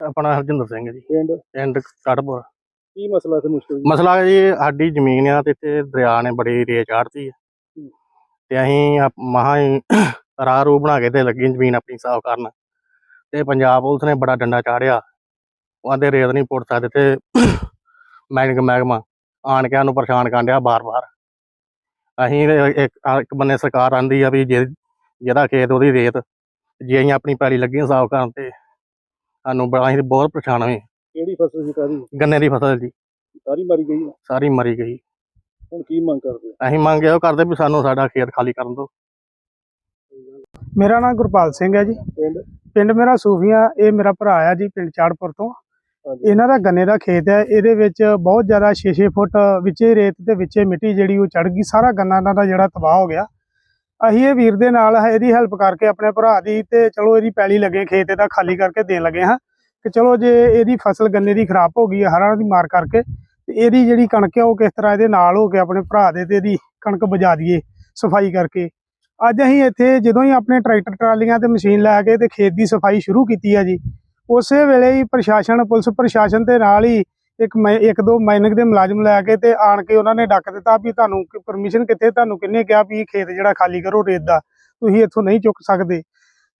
ਆਪਣਾ ਹਰਜਿੰਦਰ ਸਿੰਘ ਜੀ। ਪਿੰਡ? ਪਿੰਡ ਕੱਟਪੁਰ ਕੀ ਮਸਲਾ ਤੇ ਮੁਸ਼ਕਲ ਮਸਲਾ ਹੈ ਜੀ ਸਾਡੀ ਜ਼ਮੀਨ ਆ ਤੇ ਇੱਥੇ ਦਰਿਆ ਨੇ ਬੜੀ ਰੇਤ ਚਾੜਤੀ ਹੈ। ਤੇ ਅਸੀਂ ਮਹਾਂ ਰਾਹ ਰੂ ਬਣਾ ਕੇ ਤੇ ਲੱਗੀ ਜ਼ਮੀਨ ਆਪਣੀ ਸਾਫ਼ ਕਰਨ। ਤੇ ਪੰਜਾਬ ਪੁਲਿਸ ਨੇ ਬੜਾ ਡੰਡਾ ਚਾੜਿਆ। ਉਹ ਆਂਦੇ ਰੇਤ ਨਹੀਂ ਪੁੱਟ ਸਕਦੇ ਤੇ ਮੈਨਿਕ ਮਹਿਕਮਾ ਆਣ ਕੇ ਸਾਨੂੰ ਪਰੇਸ਼ਾਨ ਕਰਨ ਡਿਆ ਬਾਰ-ਬਾਰ। ਅਸੀਂ ਇੱਕ ਇੱਕ ਬੰਨੇ ਸਰਕਾਰ ਆਂਦੀ ਆ ਵੀ ਜੇ ਜਿਹਦਾ ਖੇਤ ਉਹਦੀ ਰੇਤ ਜੇ ਅਸੀਂ ਆਪਣੀ ਪੈਲੀ ਲੱਗੀ ਸਾਫ਼ ਕਰਨ ਤੇ ਸਾਨੂੰ ਬੜਾ ਅਸੀਂ ਬਹੁਤ ਪਰੇਸ਼ਾਨ ਹੋਏ। ਕਿਹੜੀ ਫਸਲ ਸੀ ਕਾਦੀ ਗੰਨੇ ਦੀ ਫਸਲ ਜੀ। ਸਾਰੀ ਮਾਰੀ ਗਈ ਆ। ਸਾਰੀ ਮਰੀ ਗਈ। ਹੁਣ ਕੀ ਮੰਗ ਕਰਦੇ? ਅਸੀਂ ਮੰਗ ਇਹੋ ਕਰਦੇ ਵੀ ਸਾਨੂੰ ਸਾਡਾ ਖੇਤ ਖਾਲੀ ਕਰਨ ਦਿਓ। ਮੇਰਾ ਨਾਮ ਗੁਰਪਾਲ ਸਿੰਘ ਹੈ ਜੀ। ਪਿੰਡ? ਪਿੰਡ ਮੇਰਾ ਸੂਫੀਆ ਇਹ ਮੇਰਾ ਭਰਾ ਆ ਜੀ ਪਿੰਡ ਚਾੜਪੁਰ ਤੋਂ। ਹਾਂਜੀ। ਇਹਨਾਂ ਦਾ ਗੰਨੇ ਦਾ ਖੇਤ ਹੈ। ਇਹਦੇ ਵਿੱਚ ਬਹੁਤ ਜ਼ਿਆਦਾ 6-6 ਫੁੱਟ ਵਿੱਚੇ ਰੇਤ ਤੇ ਵਿੱਚੇ ਮਿੱਟੀ ਜਿਹੜੀ ਉਹ ਚੜ ਗਈ। ਸਾਰਾ ਗੰਨਾ ਇਹਨਾਂ ਦਾ ਜਿਹੜਾ ਤਬਾਹ ਹੋ ਗਿਆ। ਅਸੀਂ ਇਹ ਵੀਰ ਦੇ ਨਾਲ ਇਹਦੀ ਹੈਲਪ ਕਰਕੇ ਆਪਣੇ ਭਰਾ ਦੀ ਤੇ ਚਲੋ ਇਹਦੀ ਪੈਲੀ ਲੱਗੇ, ਖੇਤ ਇਹਦਾ ਖਾਲੀ ਕਰਕੇ ਦੇਣ ਲੱਗੇ ਹਾਂ। ਕਿ ਚਲੋ ਜੇ ਇਹਦੀ ਫਸਲ ਗੰਨੇ ਦੀ ਖਰਾਬ ਹੋ ਗਈ ਹੈ ਹੜ੍ਹਾਂ ਦੀ ਮਾਰ ਕਰਕੇ, ਤੇ ਇਹਦੀ ਜਿਹੜੀ ਕਣਕ ਹੈ ਉਹ ਕਿਸ ਤਰ੍ਹਾਂ ਇਹਦੇ ਨਾਲ ਹੋ ਕੇ ਆਪਣੇ ਭਰਾ ਦੇ ਤੇ ਇਹਦੀ ਕਣਕ ਬਜਾ ਦਈਏ, ਸਫ਼ਾਈ ਕਰਕੇ। ਅੱਜ ਅਸੀਂ ਇੱਥੇ ਜਦੋਂ ਹੀ ਆਪਣੇ ਟਰੈਕਟਰ ਟਰਾਲੀਆਂ ਤੇ ਮਸ਼ੀਨ ਲੈ ਕੇ ਤੇ ਖੇਤ ਦੀ ਸਫ਼ਾਈ ਸ਼ੁਰੂ ਕੀਤੀ ਹੈ ਜੀ, ਉਸੇ ਵੇਲੇ ਹੀ ਪ੍ਰਸ਼ਾਸਨ, ਪੁਲਿਸ ਪ੍ਰਸ਼ਾਸਨ ਦੇ ਨਾਲ ਹੀ ਇੱਕ ਮੈਂ, ਇੱਕ ਦੋ ਮਾਈਨਿੰਗ ਦੇ ਮੁਲਾਜ਼ਮ ਲੈ ਕੇ ਤੇ ਆਣ ਕੇ ਉਹਨਾਂ ਨੇ ਡੱਕ ਦਿੱਤਾ ਵੀ ਤੁਹਾਨੂੰ ਪਰਮਿਸ਼ਨ ਕਿੱਥੇ, ਤੁਹਾਨੂੰ ਕਿੰਨੇ ਕਿਹਾ ਵੀ ਖੇਤ ਜਿਹੜਾ ਖਾਲੀ ਕਰੋ, ਰੇਤ ਦਾ। ਤੁਸੀਂ ਇੱਥੋਂ ਨਹੀਂ ਚੁੱਕ ਸਕਦੇ।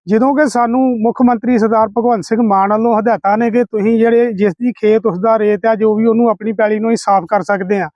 ਜਦੋਂ ਕਿ ਸਾਨੂੰ ਮੁੱਖ ਮੰਤਰੀ ਸਰਦਾਰ ਭਗਵੰਤ ਸਿੰਘ ਮਾਨ ਵੱਲੋਂ ਹਦਾਇਤਾਂ ਨੇ ਕਿ ਤੁਸੀਂ ਜਿਹੜੇ ਜਿਸ ਦੀ ਖੇਤ, ਉਸ ਦਾ ਰੇਤ ਆ, ਜੋ ਵੀ ਉਹਨੂੰ ਆਪਣੀ ਪੈਲੀ ਨੂੰ ਹੀ ਸਾਫ਼ ਕਰ ਸਕਦੇ ਆ।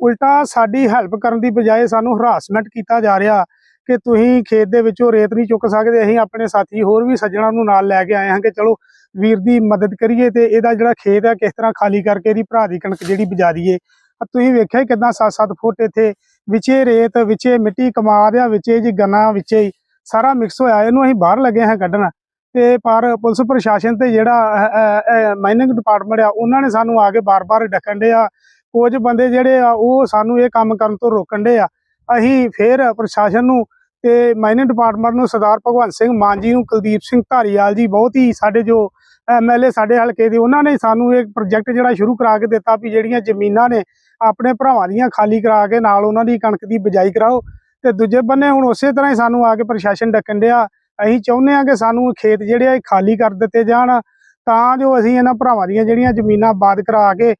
ਉਲਟਾ ਸਾਡੀ ਹੈਲਪ ਕਰਨ ਦੀ ਬਜਾਏ ਸਾਨੂੰ ਹਰਾਸਮੈਂਟ ਕੀਤਾ ਜਾ ਰਿਹਾ ਕਿ ਤੁਸੀਂ ਖੇਤ ਦੇ ਵਿੱਚੋਂ ਰੇਤ ਨਹੀਂ ਚੁੱਕ ਸਕਦੇ। ਅਸੀਂ ਆਪਣੇ ਸਾਥੀ ਹੋਰ ਵੀ ਸੱਜਣਾ ਨੂੰ ਨਾਲ ਲੈ ਕੇ ਆਏ ਹਾਂ ਕਿ ਚਲੋ ਵੀਰ ਦੀ ਮਦਦ ਕਰੀਏ ਤੇ ਇਹਦਾ ਜਿਹੜਾ ਖੇਤ ਹੈ ਕਿਸ ਤਰ੍ਹਾਂ ਖਾਲੀ ਕਰਕੇ ਇਹਦੀ ਭਰਾ ਦੀ ਕਣਕ ਜਿਹੜੀ ਬਜਾ ਦਈਏ। ਤੁਸੀਂ ਵੇਖਿਆ ਹੀ ਕਿਦਾਂ 7-7 ਫੁੱਟ ਇੱਥੇ ਵਿੱਚੇ ਰੇਤ, ਵਿੱਚੇ ਮਿੱਟੀ ਕਮਾਦ ਆ ਵਿੱਚੇ ਜੀ ਗੰਨਾ, ਵਿੱਚੇ ਸਾਰਾ ਮਿਕਸ ਹੋਇਆ। ਇਹਨੂੰ ਅਸੀਂ ਬਾਹਰ ਲੱਗੇ ਹਾਂ ਕੱਢਣ ਤੇ ਪਰ ਪੁਲਿਸ ਪ੍ਰਸ਼ਾਸਨ ਤੇ ਜਿਹੜਾ ਮਾਈਨਿੰਗ ਡਿਪਾਰਟਮੈਂਟ ਆ, ਉਹਨਾਂ ਨੇ ਸਾਨੂੰ ਆ ਕੇ ਬਾਰ-ਬਾਰ ਡੱਕਣ ਦੇ ਆ। ਕੁਝ ਬੰਦੇ ਜਿਹੜੇ ਆ, ਉਹ ਸਾਨੂੰ ਇਹ ਕੰਮ ਕਰਨ ਤੋਂ ਰੋਕਣ ਦੇ ਆ। ਅਸੀਂ ਫੇਰ ਪ੍ਰਸ਼ਾਸਨ ਨੂੰ ਤੇ ਮਾਈਨਿੰਗ ਡਿਪਾਰਟਮੈਂਟ ਨੂੰ ਸਰਦਾਰ ਭਗਵੰਤ ਸਿੰਘ ਮਾਨ ਜੀ ਨੂੰ ਕੁਲਦੀਪ ਸਿੰਘ ਧਾਰੀਵਾਲ ਜੀ, ਬਹੁਤ ਹੀ ਸਾਡੇ ਜੋ ਐਮਐਲਏ ਸਾਡੇ ਹਲਕੇ ਦੇ, ਉਹਨਾਂ ਨੇ ਸਾਨੂੰ ਇਹ ਪ੍ਰੋਜੈਕਟ ਜਿਹੜਾ ਸ਼ੁਰੂ ਕਰਾ ਕੇ ਦਿੱਤਾ ਵੀ ਜਿਹੜੀਆਂ ਜ਼ਮੀਨਾਂ ਨੇ, ਆਪਣੇ ਭਰਾਵਾਂ ਦੀਆਂ ਖਾਲੀ ਕਰਾ ਕੇ ਨਾਲ ਉਹਨਾਂ ਦੀ ਕਣਕ ਦੀ ਬਿਜਾਈ ਕਰਾਓ। ਤੇ ਦੂਜੇ ਬੰਨੇ ਹੁਣ ਉਸੇ ਤਰ੍ਹਾਂ ਹੀ ਸਾਨੂੰ ਆ ਕੇ ਪ੍ਰਸ਼ਾਸਨ ਡੱਕਣ ਡਿਆ। ਅਸੀਂ ਚਾਹੁੰਦੇ ਆ ਕਿ ਸਾਨੂੰ ਖੇਤ ਜਿਹੜੇ ਆ ਖਾਲੀ ਕਰ ਦਿੱਤੇ ਜਾਣ, ਤਾਂ ਜੋ ਅਸੀਂ ਇਹਨਾਂ ਭਰਾਵਾਂ ਦੀਆਂ ਜਿਹੜੀਆਂ ਜ਼ਮੀਨਾਂ ਆਬਾਦ ਕਰਾ ਕੇ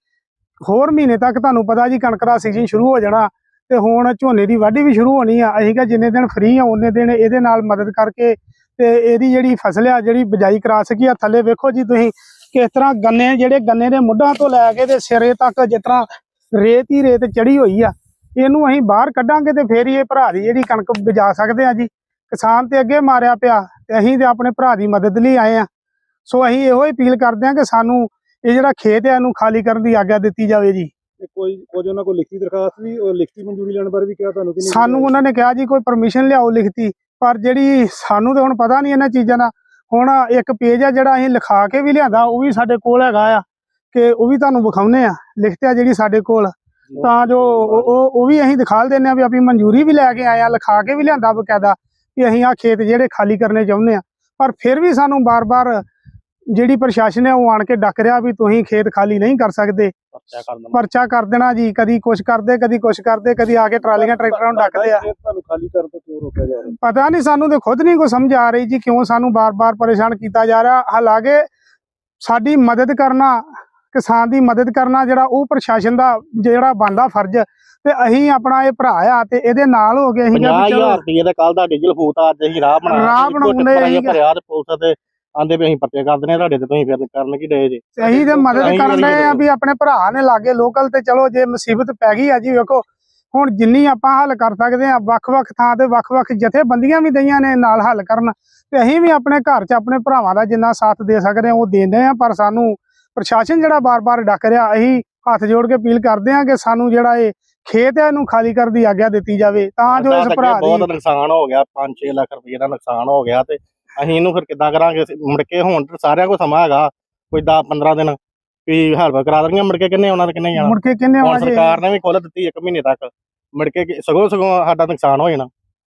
ਹੋਰ ਮਹੀਨੇ ਤੱਕ ਤੁਹਾਨੂੰ ਪਤਾ ਜੀ ਕਣਕ ਦਾ ਸੀਜ਼ਨ ਸ਼ੁਰੂ ਹੋ ਜਾਣਾ ਤੇ ਹੁਣ ਝੋਨੇ ਦੀ ਵਾਢੀ ਵੀ ਸ਼ੁਰੂ ਹੋਣੀ ਆ। ਅਸੀਂ ਕਿਹਾ ਜਿੰਨੇ ਦਿਨ ਫ੍ਰੀ ਆ, ਉਹਨੇ ਦਿਨ ਇਹਦੇ ਨਾਲ ਮਦਦ ਕਰਕੇ ਤੇ ਇਹਦੀ ਜਿਹੜੀ ਫਸਲ ਆ ਜਿਹੜੀ ਬਿਜਾਈ ਕਰਾ ਸਕੀ ਆ ਥੱਲੇ ਵੇਖੋ ਜੀ ਤੁਸੀਂ ਕਿਸ ਤਰ੍ਹਾਂ ਗੰਨੇ ਜਿਹੜੇ ਗੰਨੇ ਦੇ ਮੁੱਢਾਂ ਤੋਂ ਲੈ ਕੇ ਤੇ ਸਿਰੇ ਤੱਕ ਜਿਸ ਤਰ੍ਹਾਂ ਰੇਤ ਹੀ ਰੇਤ ਚੜੀ ਹੋਈ ਆ ਇਹਨੂੰ ਅਸੀਂ ਬਾਹਰ ਕੱਢਾਂਗੇ ਤੇ ਫੇਰ ਹੀ ਇਹ ਭਰਾ ਦੀ ਜਿਹੜੀ ਕਣਕ ਬਜਾ ਸਕਦੇ ਆ ਜੀ। ਕਿਸਾਨ ਤੇ ਅੱਗੇ ਮਾਰਿਆ ਪਿਆ ਤੇ ਅਸੀਂ ਤੇ ਆਪਣੇ ਭਰਾ ਦੀ ਮਦਦ ਲਈ ਆਏ ਆ। ਸੋ ਅਸੀਂ ਇਹੋ ਹੀ ਅਪੀਲ ਕਰਦੇ ਆ ਕਿ ਸਾਨੂੰ ਇਹ ਜਿਹੜਾ ਖੇਤ ਹੈ ਇਹਨੂੰ ਖਾਲੀ ਕਰਨ ਦੀ ਆਗਿਆ ਦਿੱਤੀ ਜਾਵੇ ਜੀ। ਕੋਈ ਕੁਝ ਉਹਨਾਂ ਕੋਲ ਲਿਖਤੀ ਦਰਖਾਸਤ ਵੀ ਲਿਖਤੀ ਮਨਜ਼ੂਰੀ ਲੈਣ ਬਾਰੇ ਵੀ ਕਿਹਾ ਤੁਹਾਨੂੰ ਕਿ ਸਾਨੂੰ ਉਹਨਾਂ ਨੇ ਕਿਹਾ ਜੀ ਕੋਈ ਪਰਮਿਸ਼ਨ ਲਿਆਓ ਲਿਖਤੀ। ਪਰ ਜਿਹੜੀ ਸਾਨੂੰ ਤੇ ਹੁਣ ਪਤਾ ਨਹੀਂ ਇਹਨਾਂ ਚੀਜ਼ਾਂ ਦਾ, ਹੁਣ ਇੱਕ ਪੇਜ ਆ ਜਿਹੜਾ ਅਸੀਂ ਲਿਖਾ ਕੇ ਵੀ ਲਿਆਂਦਾ, ਉਹ ਵੀ ਸਾਡੇ ਕੋਲ ਹੈਗਾ ਆ, ਕਿ ਉਹ ਵੀ ਤੁਹਾਨੂੰ ਵਿਖਾਉਨੇ ਆ ਲਿਖਤਿਆ ਜਿਹੜੀ ਸਾਡੇ ਕੋਲ। ਤਾਂ ਜੋ ਉਹ, ਉਹ- ਵੀ ਅਸੀਂ ਦਿਖਾ ਦਿੰਨੇ ਆ ਵੀ ਆਪਣੀ ਮਨਜ਼ੂਰੀ ਵੀ ਲੈ ਕੇ ਆਏ ਆ, ਲਿਖਾ ਕੇ ਵੀ ਲਿਆਂਦਾ ਬਕਾਇਦਾ ਕਿ ਅਸੀਂ ਆ ਖੇਤ ਜਿਹੜੇ ਖਾਲੀ ਕਰਨੇ ਚਾਹੁੰਦੇ ਆ। ਪਰ ਫਿਰ ਵੀ ਸਾਨੂੰ ਬਾਰ-ਬਾਰ ਜਿਹੜੀ ਪ੍ਰਸ਼ਾਸਨ ਹੈ ਉਹ ਆਣ ਕੇ ਡੱਕ ਰਿਹਾ ਵੀ ਤੁਸੀਂ ਖੇਤ ਖਾਲੀ ਨਹੀਂ ਕਰ ਸਕਦੇ। ਪਰਚਾ ਕਰ ਦਿੰਦਾ ਪਰਚਾ ਕਰ ਦੇਣਾ ਜੀ ਕਦੀ ਕੁਛ ਕਰਦੇ ਕਦੀ ਕੁਛ ਕਰਦੇ ਕਦੀ ਆ ਕੇ ਟਰਾਲੀਆਂ ਟਰੈਕਟਰਾਂ ਨੂੰ ਡੱਕਦੇ ਆ। ਇਹ ਤੁਹਾਨੂੰ ਖਾਲੀ ਕਰਨ ਤੋਂ ਕਿਉਂ ਰੋਕਿਆ ਜਾ ਰਿਹਾ। ਪਤਾ ਨਹੀਂ ਸਾਨੂੰ ਤੇ ਖੁਦ ਨਹੀਂ ਕੋਈ ਸਮਝ ਆ ਰਹੀ ਜੀ ਕਿਉਂ ਸਾਨੂੰ ਬਾਰ-ਬਾਰ ਪਰੇਸ਼ਾਨ ਕੀਤਾ ਜਾ ਰਿਹਾ। ਹਾਲਾਂਕਿ ਸਾਡੀ ਮਦਦ ਕਰਨਾ ਕਿਸਾਨ ਦੀ ਮਦਦ ਕਰਨਾ ਜਿਹੜਾ ਉਹ ਪ੍ਰਸ਼ਾਸਨ ਦਾ ਜਿਹੜਾ ਬਣਦਾ ਫਰਜ਼ ਤੇ ਅਸੀਂ ਆਪਣਾ ਇਹ ਭਰਾ ਆ ਤੇ ਇਹਦੇ ਨਾਲ ਹੋ ਗਏ ਅਸੀਂ ਕਿਹਾ ਵੀ 50000 ਚਲੋ ਰੁਪਏ ਦਾ ਕੱਲ ਦਾ ਡੀਜ਼ਲ ਫੂਤਾ ਅੱਜ ਅਸੀਂ ਰਾਹ ਬਣਾਇਆ ਰਾਹ ਬਣਾਉਂਦੇ। ਭਰਿਆ ਤੇ ਪੁਲਿਸ ਤੇ ਆਂਦੇ ਵੀ ਅਸੀਂ ਪਰਚੇ ਕਰ ਆ ਤੁਹਾਡੇ ਤੇ ਤੁਸੀਂ ਫਿਰ ਕਰਨ ਕੀ ਡਏ ਜੇ? ਤੇ ਅਸੀਂ ਤੇ ਮਦਦ ਕਰਨ ਦੇ ਆ ਵੀ ਆਪਣੇ ਭਰਾ ਨੇ ਲਾਗੇ ਲੋਕਲ ਤੇ ਚਲੋ ਜੇ ਮੁਸੀਬਤ ਪੈ ਗਈ ਆ ਜੀ ਵੇਖੋ ਹੁਣ ਜਿੰਨੀ ਆਪਾਂ ਹੱਲ ਕਰ ਸਕਦੇ ਆ ਵੱਖ-ਵੱਖ ਥਾਂ ਤੇ ਵੱਖ-ਵੱਖ ਜਥੇਬੰਦੀਆਂ ਵੀ ਦਈਆਂ ਨੇ ਨਾਲ ਹੱਲ ਕਰਨ ਤੇ ਅਸੀਂ ਵੀ ਆਪਣੇ ਘਰ 'ਚ ਆਪਣੇ ਭਰਾਵਾਂ ਦਾ ਜਿੰਨਾ ਸਾਥ ਦੇ ਸਕਦੇ ਆ ਉਹ ਦੇਂਦੇ ਆ ਪਰ ਸਾਨੂੰ ਪ੍ਰਸ਼ਾਸਨ ਜਿਹੜਾ ਬਾਰ-ਬਾਰ ਡੱਕ ਰਿਹਾ ਅਸੀਂ ਹੱਥ ਜੋੜ ਕੇ ਅਪੀਲ ਕਰਦੇ ਆ ਕਿ ਸਾਨੂੰ ਜਿਹੜਾ ਇਹ ਖੇਤ ਹੈ ਇਹਨੂੰ ਖਾਲੀ ਕਰਨ ਦੀ ਆਗਿਆ ਦਿੱਤੀ ਜਾਵੇ ਤਾਂ ਜੋ ਇਸ ਭਰਾ ਅੱਗੇ ਬਹੁਤ ਦੀ ਨੁਕਸਾਨ ਹੋ ਗਿਆ 5-6 ਲੱਖ ਰੁਪਏ ਦਾ ਨੁਕਸਾਨ ਹੋ ਗਿਆ ਤੇ ਅਸੀਂ ਇਹਨੂੰ ਫਿਰ ਕਿੱਦਾਂ ਕਰਾਂਗੇ? ਅਸੀਂ ਮੁੜ ਕੇ ਹੁਣ ਤੇ ਸਾਰਿਆਂ ਕੋਲ ਸਮਾਂ ਹੈਗਾ ਕੋਈ 10-15 ਦਿਨ ਵੀ ਹੈਲਪ ਕਰਾ ਦੇਣਗੇ। ਮੁੜ ਕੇ ਕਿੰਨੇ ਆਉਣਾ ਤੇ ਕਿੰਨੇ ਜਾਣਾ ਮੁੜ ਕੇ ਕਿੰਨੇ ਹੁਣ ਆਉਣਾ ਜੀ? ਸਰਕਾਰ ਨੇ ਵੀ ਖੋਲ ਦਿੱਤੀ 1 ਮਹੀਨੇ ਤੱਕ। ਮੁੜ ਕਿ- ਸਗੋਂ ਸਗੋਂ ਸਾਡਾ ਨੁਕਸਾਨ ਹੋ ਜਾਣਾ।